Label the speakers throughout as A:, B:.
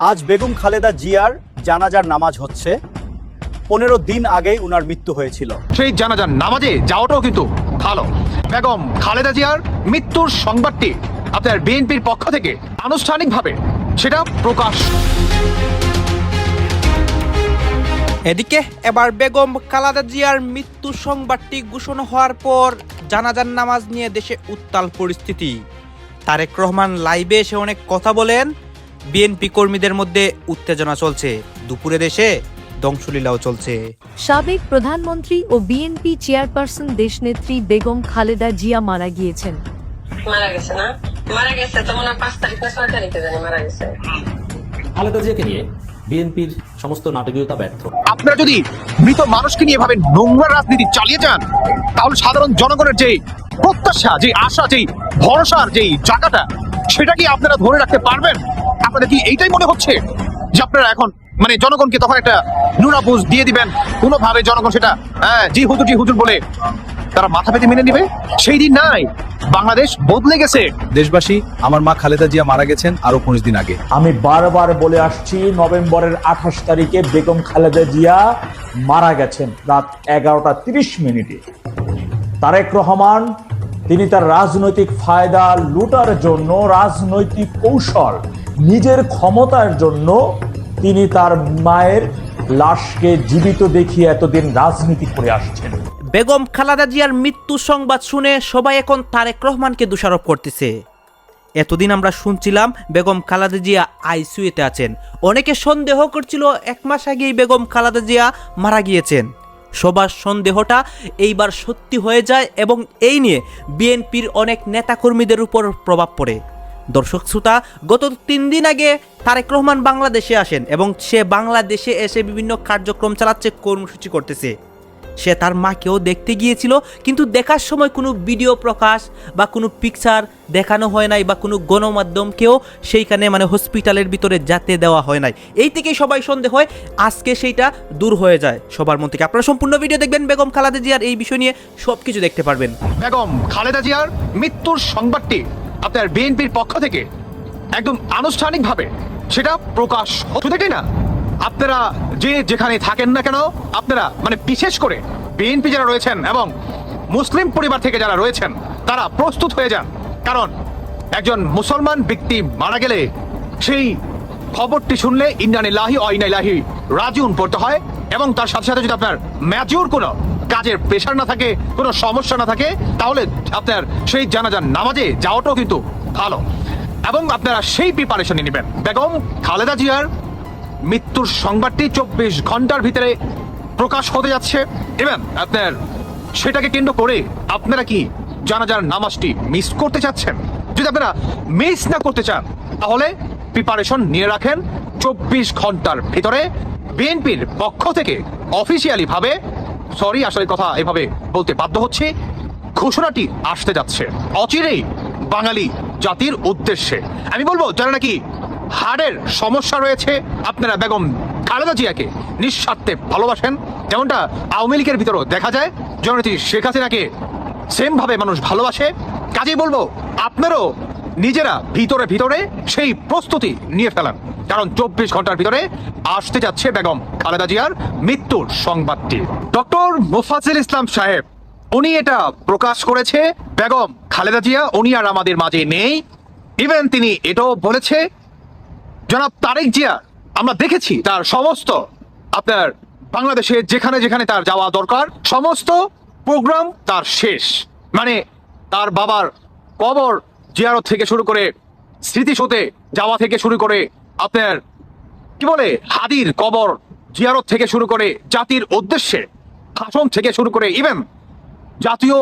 A: আজ বেগম খালেদা জিয়ার জানাজার নামাজ হচ্ছে। পনেরো দিন আগেই উনার মৃত্যু হয়েছিল।
B: সেই জানাজার নামাজে যাওয়াটাও কিন্তু ভালো। বেগম খালেদা জিয়ার মৃত্যুর সংবাদটি আপনার বিএনপির পক্ষ থেকে আনুষ্ঠানিকভাবে সেটা প্রকাশ
C: এদিকে এবার বেগম খালেদা জিয়ার মৃত্যু সংবাদটি ঘোষণা হওয়ার পর জানাজার নামাজ নিয়ে দেশে উত্তাল পরিস্থিতি। তারেক রহমান লাইভে এসে অনেক কথা বলেন। বিএনপি কর্মীদের মধ্যে উত্তেজনা চলছে। দুপুরে দেশে ধ্বংসলীলাও চলছে।
D: সাবেক প্রধানমন্ত্রী ও বিএনপি চেয়ারপারসন দেশনেত্রী বেগম খালেদা জিয়া মারা গিয়েছেন।
E: মারা গেছে না? মারা গেছে তো মনে পাঁচ তারিখ না ছয় তারিখে জানি মারা গেছে।
F: খালেদা জিয়াকে নিয়ে বিএনপির সমস্ত নাটকীয়তা ব্যর্থ।
B: আপনারা যদি মৃত মানুষকে নিয়ে ভাবে নোংরা রাজনীতি চালিয়ে যান তাহলে সাধারণ জনগণের যে প্রত্যাশা যে আশা যেই ভরসার যেই জায়গাটা সেটা কি আপনারা ধরে রাখতে পারবেন? আপনাদের কি এইটাই মনে হচ্ছে? যে আপনারা এখন মানে জনগণকে তখন একটা নুরাপুজ দিয়ে দিবেন? কোনোভাবে জনগণ সেটা হ্যাঁ জি হুজুর জি হুজুর বলে তারা মাথা পেতে মেনে নিবে? সেই দিন নাই। বাংলাদেশ বদলে গেছে।
G: দেশবাসী আমার মা খালেদা জিয়া মারা গেছেন আরও পঁচিশ দিন আগে।
H: আমি বারবার বলে আসছি নভেম্বরের আঠাশ তারিখে বেগম খালেদা জিয়া মারা গেছেন রাত এগারোটা তিরিশ মিনিটে। তারেক রহমান তিনি তার রাজনৈতিক ফায়দা লুটার জন্য রাজনৈতিক কৌশল নিজের ক্ষমতার জন্য তিনি তার মায়ের লাশকে জীবিত দেখিয়ে এতদিন রাজনীতি করে আসছেন।
C: বেগম খালাদা জিয়ার মৃত্যু সংবাদ শুনে সবাই এখন তারেক রহমানকে দোষারোপ করতেছে। এতদিন আমরা শুনছিলাম বেগম খালাদা জিয়া আইসিইউতে আছেন। অনেকে সন্দেহ করছিল এক মাস আগেই বেগম খালাদা জিয়া মারা গিয়েছেন। সবার সন্দেহটা এইবার সত্যি হয়ে যায় এবং এই নিয়ে বিএনপির অনেক নেতাকর্মীদের উপর প্রভাব পড়ে। দর্শক শ্রোতা, গত তিন দিন আগে তারেক রহমান বাংলাদেশে আসেন এবং সে বাংলাদেশে এসে বিভিন্ন কার্যক্রম চালাচ্ছে, কর্মসূচি করতেছে। সে তার মাকেও দেখতে গিয়েছিল, কিন্তু দেখার সময় কোনো ভিডিও প্রকাশ বা কোনো পিকচার দেখানো হয় নাই বা কোনো গণমাধ্যমকেও সেইখানে মানে হসপিটালের ভিতরে যেতে দেওয়া হয় নাই। এই থেকেই সবাই সন্দেহ হয়, আজকে সেইটা দূর হয়ে যায় সবার মন থেকে। আপনারা সম্পূর্ণ ভিডিও দেখবেন বেগম খালেদা জিয়ার এই বিষয় নিয়ে সব কিছু দেখতে পারবেন।
B: বেগম খালেদা জিয়ার মৃত্যুর সংবাদটি আপনার বিএনপির পক্ষ থেকে একদম আনুষ্ঠানিকভাবে সেটা প্রকাশ শুধু এটাই না আপনারা যে যেখানে থাকেন না কেন, আপনারা মানে বিশেষ করে বিএনপি যারা রয়েছেন এবং মুসলিম পরিবার থেকে যারা রয়েছেন, তারা প্রস্তুত হয়ে যান। কারণ একজন মুসলমান ব্যক্তি মারা গেলে সেই খবরটি শুনলে ইন্ডিয়ান লাহি অইনা লাহি রাজিউন পড়তে হয় এবং তার সাথে সাথে যদি আপনার ম্যাচিউর কোনো কাজের প্রেশার না থাকে, কোনো সমস্যা না থাকে, তাহলে আপনার সেই জানাজার নামাজে যাওয়াটাও কিন্তু ভালো। এবং আপনারা সেই প্রিপারেশন নেবেন। বেগম খালেদা জিয়ার মৃত্যুর সংবাদটি চব্বিশ ঘণ্টার ভিতরে প্রকাশ হতে যাচ্ছে। এবং আপনার সেটাকে কেন্দ্র করে আপনারা কি জানাজার নামাজটি মিস করতে চাচ্ছেন? যদি আপনারা মিস না করতে চান, তাহলে প্রিপারেশন নিয়ে রাখেন। চব্বিশ ঘণ্টার ভিতরে বিএনপির পক্ষ থেকে অফিসিয়ালি ভাবে সরি, আসলে কথা এভাবে বলতে বাধ্য হচ্ছে। ঘোষণাটি আসতে যাচ্ছে অচিরেই বাঙালি জাতির উদ্দেশ্যে। আমি বলব, যারা নাকি হাড়ের সমস্যা রয়েছে, আপনারা বেগম খালেদা জিয়াকে নিঃস্বার্থে ভালোবাসেন। যেমনটা আওয়ামী লীগের ভিতরেও দেখা যায়, জননেত্রী শেখ হাসিনাকে সেম ভাবে মানুষ ভালোবাসে। কাজেই বলব, আপনারও নিজেরা ভিতরে ভিতরে সেই প্রস্তুতি নিয়ে ফেলান। কারণ চব্বিশ ঘণ্টার ভিতরে আসতে যাচ্ছে বেগম খালেদা জিয়ার মৃত্যুর সংবাদটি। ডক্টর মোফাজিল ইসলাম সাহেব, উনি এটা প্রকাশ করেছে, বেগম খালেদা জিয়া, উনি আর আমাদের মাঝে নেই। ইভেন তিনি এটাও বলেছে, জনাব তারেক জিয়া, আমরা দেখেছি তার সমস্ত আপনার বাংলাদেশে যেখানে যেখানে তার যাওয়া দরকার, সমস্ত প্রোগ্রাম তার শেষ। মানে তার বাবার কবর জিয়ারত থেকে শুরু করে স্মৃতিসৌধে যাওয়া থেকে শুরু করে আপনার, কি বলে, হাদির কবর জিয়ারত থেকে শুরু করে জাতির উদ্দেশ্যে ভাষণ থেকে শুরু করে ইভেন জাতীয়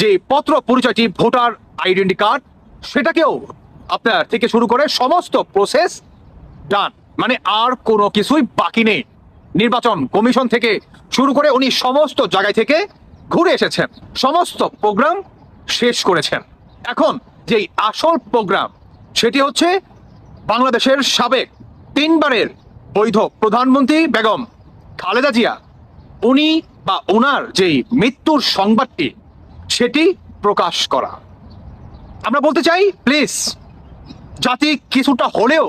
B: যে পত্র পরিচয়টি, ভোটার আইডেন্টি কার্ড, সেটাকেও আপনার থেকে শুরু করে সমস্ত প্রসেস ডান মানে আর কোনো কিছুই বাকি নেই। নির্বাচন কমিশন থেকে শুরু করে উনি সমস্ত জায়গায় থেকে ঘুরে এসেছেন। সমস্ত প্রোগ্রাম শেষ করেছেন। এখন যেই আসল প্রোগ্রাম, সেটি হচ্ছে বাংলাদেশের সাবেক তিনবারের বৈধ প্রধানমন্ত্রী বেগম খালেদা জিয়া। উনি বা ওনার যেই মৃত্যুর সংবাদটি, সেটি প্রকাশ করা। আমরা বলতে চাই প্লিজ জাতি কিছুটা হলেও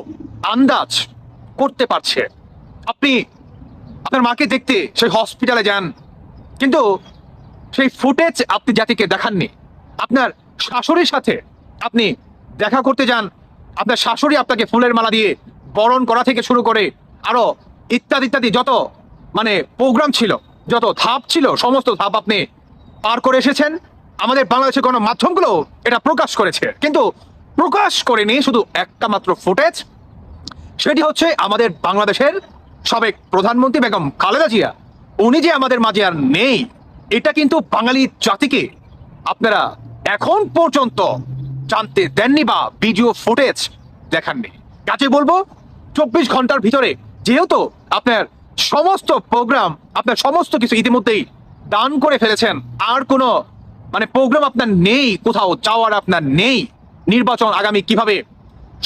B: আন্দাজ করতে পারছে। আপনি, আপনার মাকে দেখতে সেই হসপিটালে যান, কিন্তু সেই ফুটেজ আপনি জাতিকে দেখাননি। আপনার শাশুড়ির সাথে আপনি দেখা করতে যান। আপনার শাশুড়ি আপনাকে ফুলের মালা দিয়ে বরণ করা থেকে শুরু করে আরও ইত্যাদি ইত্যাদি যত মানে প্রোগ্রাম ছিল, যত ধাপ ছিল, সমস্ত ধাপ আপনি পার করে এসেছেন। আমাদের বাংলাদেশের কোনো মাধ্যমগুলো এটা প্রকাশ করেছে। কিন্তু প্রকাশ করেনি শুধু একটা মাত্র ফুটেজ সেটি হচ্ছে আমাদের বাংলাদেশের সাবেক প্রধানমন্ত্রী বেগম খালেদা জিয়া। উনি যে আমাদের মাঝে আর নেই, এটা কিন্তু বাঙালি জাতিকে আপনারা এখন পর্যন্ত জানতে দেননি বা ভিডিও ফুটেজ দেখাননি। কাজে বলব, চব্বিশ ঘণ্টার ভিতরে যেহেতু আপনার সমস্ত প্রোগ্রাম আপনার সমস্ত কিছু ইতিমধ্যেই দান করে ফেলেছেন, আর কোনো মানে প্রোগ্রাম আপনার নেই কোথাও যাওয়ার আপনার নেই, নির্বাচন আগামী কীভাবে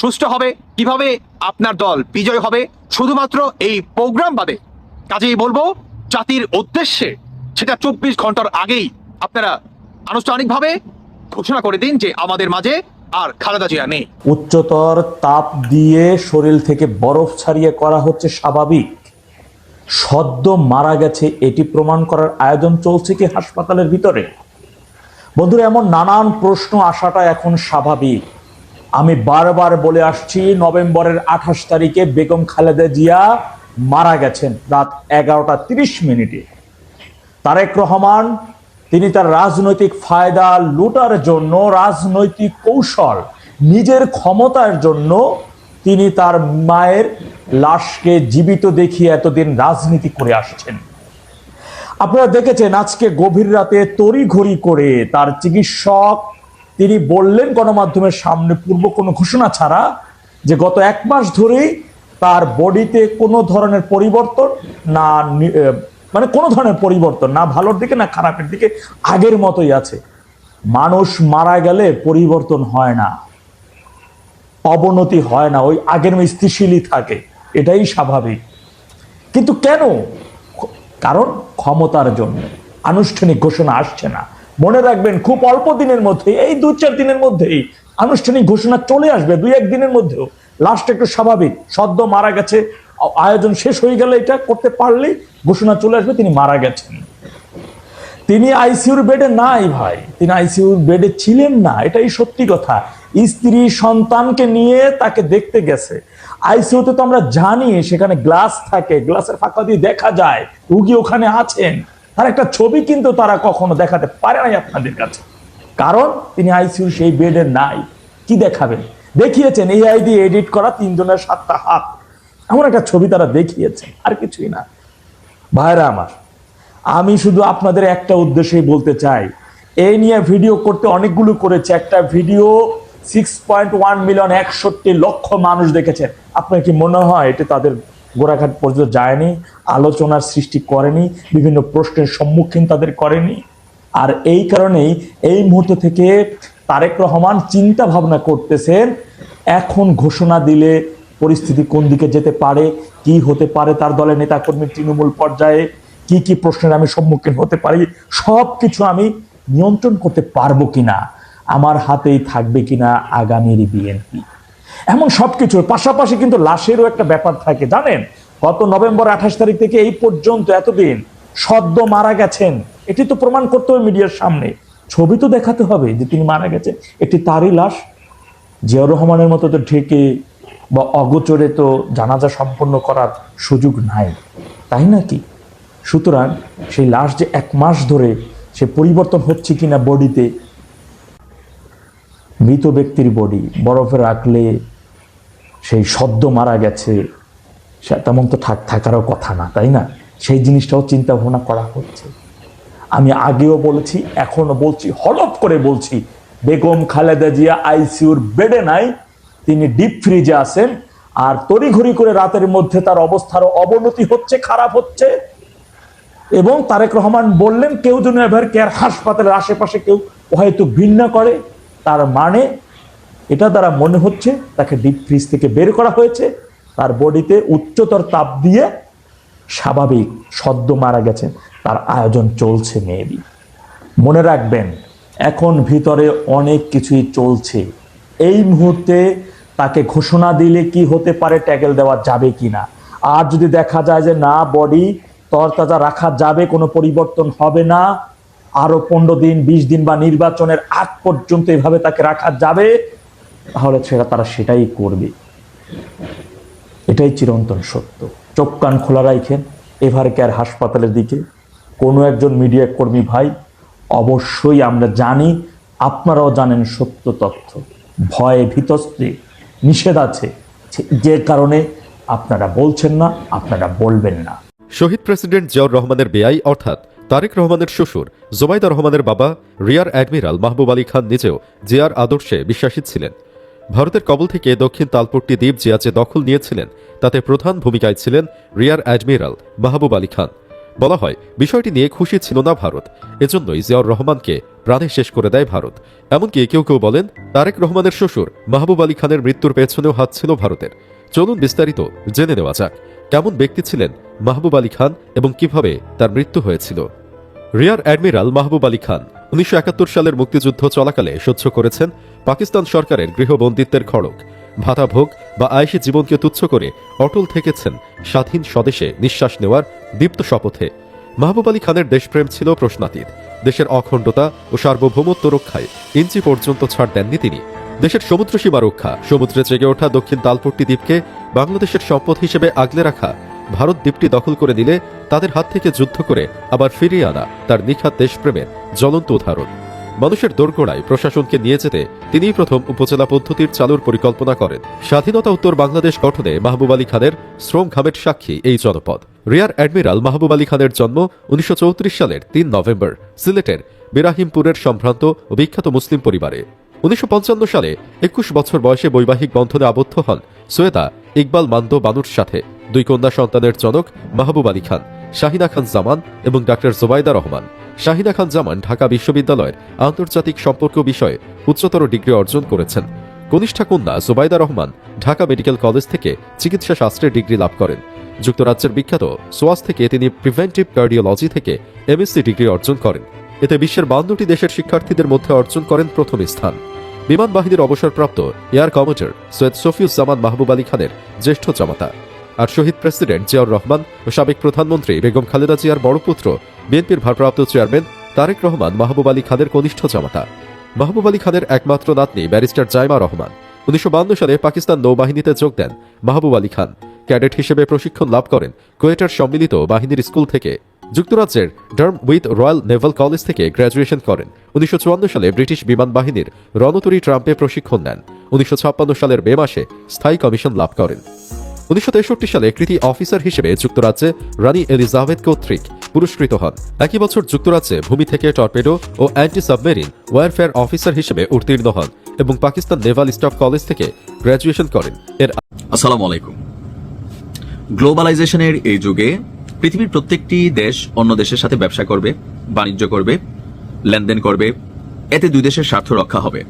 B: সুষ্ঠু হবে, কীভাবে আপনার দল বিজয় হবে, শুধুমাত্র এই প্রোগ্রাম বাদে। কাজেই বলব, জাতির উদ্দেশ্যে সেটা চব্বিশ ঘণ্টার আগেই আপনারা আনুষ্ঠানিকভাবে ঘোষণা করে দিন যে আমাদের মাঝে আর খালেদা জিয়া নেই।
H: উচ্চতর তাপ দিয়ে শরীর থেকে বরফ ছাড়িয়ে করা হচ্ছে স্বাভাবিক। সদ্য মারা গেছে, এটি প্রমাণ করার আয়োজন চলছে কি হাসপাতালের ভিতরে? বন্ধুরা, এমন নানান প্রশ্ন আসাটা এখন স্বাভাবিক। আমি বারবার বলে আসছি, নভেম্বরের আঠাশ তারিখে বেগম খালেদা জিয়া মারা গেছেন রাত এগারোটা তিরিশ মিনিটে। তারেক রহমান তিনি তার রাজনৈতিক ফায়দা লুটার জন্য রাজনৈতিক কৌশল, নিজের ক্ষমতার জন্য তিনি তার মায়ের লাশকে জীবিত দেখিয়ে এতদিন রাজনীতি করে আসছেন। আপনারা দেখেছেন আজকে গভীর রাতে তড়িঘড়ি করে তার চিকিৎসক, তিনি বললেন গণমাধ্যমের সামনে পূর্ব কোনো ঘোষণা ছাড়া যে গত এক মাস ধরেই তার বডিতে কোনো ধরনের পরিবর্তন না মানে কোনো ধরনের পরিবর্তন না ভালোর দিকে, না খারাপের দিকে, আগের মতোই আছে। মানুষ মারা গেলে পরিবর্তন হয় না। অবনতি হয় না, ওই আগের স্থিতিশীলই থাকে। এটাই স্বাভাবিক। কিন্তু কেন? কারণ ক্ষমতার জন্য। আনুষ্ঠানিক ঘোষণা আসছে না। মনে রাখবেন, খুব অল্প দিনের মধ্যে এই দু চার দিনের মধ্যেই আনুষ্ঠানিক ঘোষণা চলে আসবে, দুই এক দিনের মধ্যেও। লাস্ট একটু স্বাভাবিক, সদ্য মারা গেছে আয়োজন শেষ হয়ে গেলে এটা করতে পারলেই ঘোষণা চলে আসবে, তিনি মারা গেছেন। তিনি আইসিইউর বেডে নাই ভাই। তিনি আইসিইউর বেডে ছিলেন না, এটাই সত্যি কথা। স্ত্রী সন্তানকে নিয়ে তাকে দেখতে গেছে। আইসিইউতে তো আমরা জানি, সেখানে গ্লাস থাকে, গ্লাসের ফাঁকা দিয়ে দেখা যায়, রুগী ওখানে আছেন। তার একটা ছবি কিন্তু তারা কখনো দেখাতে পারে নাই আপনাদের কাছে। কারণ তিনি আইসিইউর সেই বেডে নাই। কি দেখাবেন? দেখিয়েছেন এই আই দিয়ে এডিট করা তিনজনের সাতটা হাত। এমন একটা ছবি তারা দেখিয়েছেন আর কিছুই না। ভাইরা আমার, আমি শুধু আপনাদের একটা উদ্দেশ্যেই বলতে চাই, এই নিয়ে ভিডিও করতে অনেকগুলো করেছে, একটা video six point one million একষট্টি লক্ষ মানুষ দেখেছেন আপনার কি মনে হয় এটা তাদের গোড়াঘাট পর্যন্ত যায়নি, আলোচনার সৃষ্টি করেনি, বিভিন্ন প্রশ্নের সম্মুখীন তাদের করেনি? আর এই কারণেই এই মুহূর্ত থেকে তারেক রহমান চিন্তা ভাবনা করতেছেন, এখন ঘোষণা দিলে পরিস্থিতি কোন দিকে যেতে পারে, কি হতে পারে তার দলের নেতাকর্মী তৃণমূল পর্যায়ে, কি কি প্রশ্নের আমি সম্মুখীন হতে পারি সব কিছু আমি নিয়ন্ত্রণ করতে পারব কিনা, আমার হাতেই থাকবে কিনা আগামীর বিএনপি। এমন সব সবকিছুর পাশাপাশি কিন্তু লাশেরও একটা ব্যাপার থাকে, জানেন? গত নভেম্বর আঠাশ তারিখ থেকে এই পর্যন্ত এতদিন সদ্য মারা গেছেন, এটি তো প্রমাণ করতে হবে মিডিয়ার সামনে, ছবি তো দেখাতে হবে যে তিনি মারা গেছেন একটি তারই লাশ, জিয়াউর রহমানের মতো তো ঢেকে বা অগোচরে তো জানাজা সম্পন্ন করার সুযোগ নাই, তাই নাকি? সুতরাং সেই লাশ যে এক মাস ধরে সে পরিবর্তন হচ্ছে কিনা বডিতে, মৃত ব্যক্তির বডি, বরফে রাখলে সেই সদ্য মারা গেছে, সে তেমন তো থাক থাকারও কথা না, তাই না? সেই জিনিসটাও চিন্তা ভাবনা করা হচ্ছে। আমি আগেও বলেছি এখনও বলছি, হলফ করে বলছি, বেগম খালেদা জিয়া আইসিউর বেডে নাই তিনি ডিপ ফ্রিজে আছেন। আর তড়িঘড়ি করে রাতের মধ্যে তার অবস্থার অবনতি হচ্ছে, খারাপ হচ্ছে। এবং তারেক রহমান বললেন, কেউ যেন এভার কেয়ার হাসপাতালের আশেপাশে কেউ হয়তো ভিন্ন করে। তার মানে এটা দ্বারা মনে হচ্ছে তাকে ডিপ ফ্রিজ থেকে বের করা হয়েছে। তার বডিতে উচ্চতর তাপ দিয়ে স্বাভাবিক সদ্য মারা গেছেন। তার আয়োজন চলছে মেবি মনে রাখবেন, এখন ভিতরে অনেক কিছুই চলছে। এই মুহূর্তে তাকে ঘোষণা দিলে কি হতে পারে ট্যাকেল দেওয়া যাবে কি না আর যদি দেখা যায় যে না, বডি তরতাজা রাখা যাবে, কোনো পরিবর্তন হবে না আরও পনেরো দিন, বিশ দিন বা নির্বাচনের আগ পর্যন্ত এভাবে তাকে রাখা যাবে, তাহলে সেটা তারা সেটাই করবে। এটাই চিরন্তন সত্য। চোখ কান খোলা রাখেন এভার কেয়ার হাসপাতালের দিকে। কোনো একজন মিডিয়া কর্মী ভাই, অবশ্যই আমরা জানি, আপনারাও জানেন সত্য তথ্য। ভয়ে ভীতস্ত্রী নিষেধ আছে। যে- কারণে আপনারা বলছেন না, আপনারা বলবেন না।
I: শহীদ প্রেসিডেন্ট জিয়াউর রহমানের বেআই অর্থাৎ তারেক রহমানের শ্বশুর জোবাইদা রহমানের বাবা, রিয়ার অ্যাডমিরাল মাহবুব আলী খান নিজেও জিয়ার আদর্শে বিশ্বাসী ছিলেন। ভারতের কবল থেকে দক্ষিণ তালপট্টি দ্বীপ জিয়া যে দখল নিয়েছিলেন, তাতে প্রধান ভূমিকায় ছিলেন রিয়ার অ্যাডমিরাল মাহবুব আলী খান। বলা হয়, বিষয়টি নিয়ে খুশি ছিল না ভারত। এজন্যই জিয়াউর রহমানকে প্রাণে শেষ করে দেয় ভারত। এমনকি কেউ কেউ বলেন, তারেক রহমানের শ্বশুর মাহবুব আলী খানের মৃত্যুর পেছনেও হাত ছিল ভারতের। চলুন বিস্তারিত জেনে নেওয়া যাক, কেমন ব্যক্তি ছিলেন মাহবুব আলী খান এবং কীভাবে তার মৃত্যু হয়েছিল। রিয়ার অ্যাডমিরাল মাহবুব আলী খান উনিশশো একাত্তর সালের মুক্তিযুদ্ধ চলাকালে সহ্য করেছেন পাকিস্তান সরকারের গৃহবন্দিত্বের খড়ক ভাতা ভোগ বা আয়েসি জীবনকে তুচ্ছ করে অটল থেকেছেন স্বাধীন স্বদেশে নিঃশ্বাস নেওয়ার দীপ্ত শপথে। মাহবুব আলী খানের দেশপ্রেম ছিল প্রশ্নাতীত। দেশের অখণ্ডতা ও সার্বভৌমত্ব রক্ষায় ইঞ্চি পর্যন্ত ছাড় দেননি তিনি। দেশের সমুদ্র সীমা রক্ষা, সমুদ্রে জেগে ওঠা দক্ষিণ তালপট্টি দ্বীপকে বাংলাদেশের সম্পদ হিসেবে আগলে রাখা, ভারত দ্বীপটি দখল করে নিলে তাদের হাত থেকে যুদ্ধ করে আবার ফিরিয়ে আনা তার নিখাত দেশপ্রেমের জ্বলন্ত উদাহরণ। মানুষের দোরগোড়ায় প্রশাসনকে নিয়ে যেতে তিনিই প্রথম উপজেলা পদ্ধতির চালুর পরিকল্পনা করেন। স্বাধীনতা উত্তর বাংলাদেশ গঠনে মাহবুব আলী খানের শ্রম ঘামের সাক্ষী এই জনপদ। রিয়ার অ্যাডমিরাল মাহবুব আলী খানের জন্ম উনিশশো চৌত্রিশ সালের তিন নভেম্বর, সিলেটের বিরাহিমপুরের সম্ভ্রান্ত ও বিখ্যাত মুসলিম পরিবারে। উনিশশো পঞ্চান্ন সালে একুশ বছর বয়সে বৈবাহিক বন্ধনে আবদ্ধ হন সৈয়দা ইকবাল মান্দ বানুর সাথে। দুই কন্যা সন্তানের জনক মাহবুব আলী খান, শাহিনা খান জামান এবং ডাক্তার জোবাইদা রহমান। শাহিনা খান জামান ঢাকা বিশ্ববিদ্যালয়ের আন্তর্জাতিক সম্পর্ক বিষয়ে উচ্চতর ডিগ্রি অর্জন করেছেন। কনিষ্ঠা কন্যা জোবাইদা রহমান ঢাকা মেডিকেল কলেজ থেকে চিকিৎসা শাস্ত্রে ডিগ্রি লাভ করেন। যুক্তরাজ্যের বিখ্যাত সোয়াস থেকে তিনি প্রিভেন্টিভ কার্ডিওলজি থেকে এমএসসি ডিগ্রি অর্জন করেন। এতে বিশ্বের বান্নটি দেশের শিক্ষার্থীদের মধ্যে অর্জন করেন প্রথম স্থান। বিমান বাহিনীর অবসরপ্রাপ্ত এয়ার কমান্ডার সৈয়দ সফিউজ্জামান মাহবুব আলী খানের জ্যেষ্ঠ জামাতা। আর শহীদ প্রেসিডেন্ট জিয়াউর রহমান ও সাবেক প্রধানমন্ত্রী বেগম খালেদা জিয়ার বড় পুত্র বিএনপির ভারপ্রাপ্ত চেয়ারম্যান তারেক রহমান, মাহবুব আলী খানের কনিষ্ঠ জামাতা। মাহবুব আলী খানের একমাত্র নাতনি ব্যারিস্টার জাইমা রহমান। উনিশশো সালে পাকিস্তান নৌবাহিনীতে যোগ দেন মাহবুব আলী খান। ক্যাডেট হিসেবে প্রশিক্ষণ লাভ করেন কোয়েটার সম্মিলিত বাহিনীর স্কুল থেকে। যুক্তরাজ্যের Dartmouth royal Naval college থেকে গ্র্যাজুয়েশন করেন। উনিশশো চুয়ান্ন সালে ব্রিটিশ বিমান বাহিনীর রণতরী ট্রাম্পে প্রশিক্ষণ নেন। উনিশশো ছাপ্পান্ন সালের মে মাসে স্থায়ী কমিশন লাভ করেন। উনিশশো সালে কৃতি অফিসার হিসেবে যুক্তরাজ্যে রানী এলিজাবেথ কর্তৃক পুরস্কৃত হন। একই বছর যুক্তরাজ্যে ভূমি থেকে টর্পেডো ও অ্যান্টি সাবমেরিন ওয়ারফেয়ার অফিসার হিসেবে উত্তীর্ণ হন এবং পাকিস্তান নেভাল স্টাফ কলেজ থেকে গ্র্যাজুয়েশন করেন। এর
J: আসসালামু আলাইকুম। গ্লোবালাইজেশনের এই যুগে পৃথিবীর প্রত্যেকটি দেশ অন্য দেশের সাথে ব্যবসা করবে, বাণিজ্য করবে, লেনদেন করবে, এতে দুই দেশের স্বার্থ রক্ষা হবে।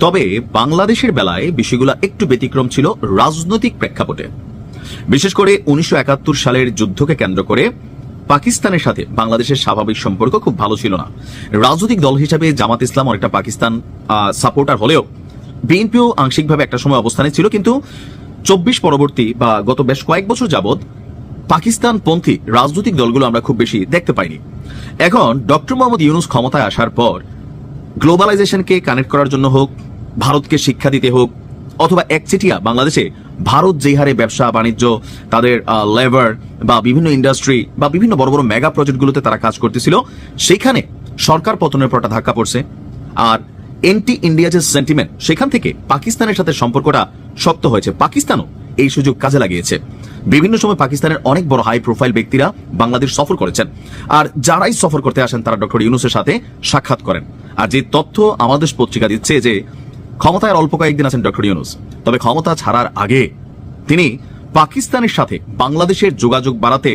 J: তবে বাংলাদেশের বেলায় বিষয়গুলো একটু ব্যতিক্রম ছিল রাজনৈতিক প্রেক্ষাপটে। বিশেষ করে উনিশশো একাত্তর সালের যুদ্ধকে কেন্দ্র করে পাকিস্তানের সাথে বাংলাদেশের স্বাভাবিক সম্পর্ক খুব ভালো ছিল না। রাজনৈতিক দল হিসাবে জামাত ইসলাম অনেকটা পাকিস্তান সাপোর্টার হলেও বিএনপিও আংশিকভাবে একটা সময় অবস্থানে ছিল, কিন্তু চব্বিশ পরবর্তী বা গত বেশ কয়েক বছর যাবৎ পাকিস্তান পন্থী রাজনৈতিক দলগুলো আমরা খুব বেশি দেখতে পাইনি। এখন ডক্টর মোহাম্মদ ইউনুস ক্ষমতায় আসার পর গ্লোবালাইজেশনকে কানেক্ট করার জন্য হোক, ভারতকে শিক্ষা দিতে হোক অথবা একচেটিয়া বাংলাদেশে ভারত যে হারে ব্যবসা, বাণিজ্য, তাদের লেবার বা বিভিন্ন ইন্ডাস্ট্রি বা বিভিন্ন বড় বড় মেগা প্রজেক্টগুলোতে তারা কাজ করতেছিল, সেখানে সরকার পতনের পরটা ধাক্কা পড়ছে। আর এন্টি ইন্ডিয়া যে সেন্টিমেন্ট সেখান থেকে পাকিস্তানের সাথে সম্পর্কটা শক্ত হয়েছে। পাকিস্তানও এই সুযোগ কাজে লাগিয়েছে। বিভিন্ন সময় পাকিস্তানের অনেক বড় হাই প্রোফাইল ব্যক্তিরা বাংলাদেশ সফর করেছেন। আর যারাই সফর করতে আসেন, তারা ডক্টর ইউনুসের সাথে সাক্ষাৎ করেন। আর যে তথ্য আমাদের পত্রিকা দিচ্ছে যে ক্ষমতায় অল্প কয়েকদিন আছেন ডক্টর ইউনুস। তবে ক্ষমতা ছাড়ার আগে তিনি পাকিস্তানের সাথে বাংলাদেশের যোগাযোগ বাড়াতে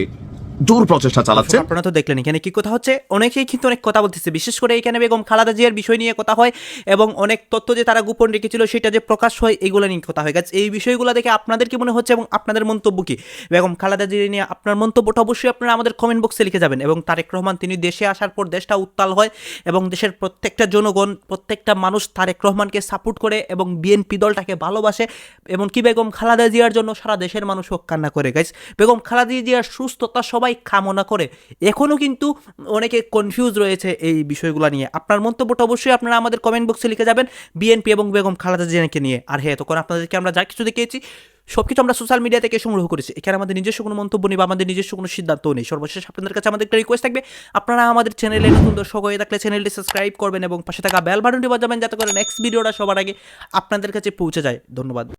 J: জোর প্রচেষ্টা চালাচ্ছে।
C: আপনারা তো দেখলেন, এখানে কি কথা হচ্ছে? অনেকেই কিন্তু অনেক কথা বলতেছে, বিশেষ করে এখানে বেগম খালাদা জিয়ার বিষয় নিয়ে কথা হয় এবং অনেক তথ্য যে তারা গোপন রেখেছিল সেটা যে প্রকাশ হয়, এগুলো নিয়ে কথা হয়। গেছে এই বিষয়গুলো দেখে আপনাদের কি মনে হচ্ছে এবং আপনাদের মন্তব্য কি? বেগম খালাদা জিয়া নিয়ে আপনার মন্তব্যটা অবশ্যই আপনারা আমাদের কমেন্ট বক্সে লিখে যাবেন এবং তারেক রহমান, তিনি দেশে আসার পর দেশটা উত্তাল হয় এবং দেশের প্রত্যেকটা জনগণ, প্রত্যেকটা মানুষ তারেক রহমানকে সাপোর্ট করে এবং বিএনপি দলটাকে ভালোবাসে এমনকি বেগম খালাদা জিয়ার জন্য সারা দেশের মানুষ হোক কান্না করে। গাইজ বেগম খালাদা জিয়ার সুস্থতা সবাই কামনা করে। এখনও কিন্তু অনেকে কনফিউজ রয়েছে এই বিষয়গুলো নিয়ে। আপনার মন্তব্যটা অবশ্যই আপনারা আমাদের কমেন্ট বক্সে লিখে যাবেন বিএনপি এবং বেগম খালাদা জিয়াকে নিয়ে। আর হ্যাঁ তখন আপনাদেরকে আমরা যা কিছু দেখিয়েছি সব কিছু আমরা সোশ্যাল মিডিয়া থেকে সংগ্রহ করেছি। এখানে আমাদের নিজস্ব কোনো মন্তব্য নেই বা আমাদের নিজস্ব কোনো সিদ্ধান্ত নেই। সর্বশেষ আপনাদের কাছে আমাদের একটা রিকোয়েস্ট থাকবে, আপনারা আমাদের চ্যানেলে নতুন দর্শক হয়ে থাকলে চ্যানেলটি সাবস্ক্রাইব করবেন এবং পাশে থাকা বেল বাটনটি বাজাবেন, যাতে করে নেক্সট ভিডিওটা সবার আগে আপনাদের কাছে পৌঁছে যায়। ধন্যবাদ।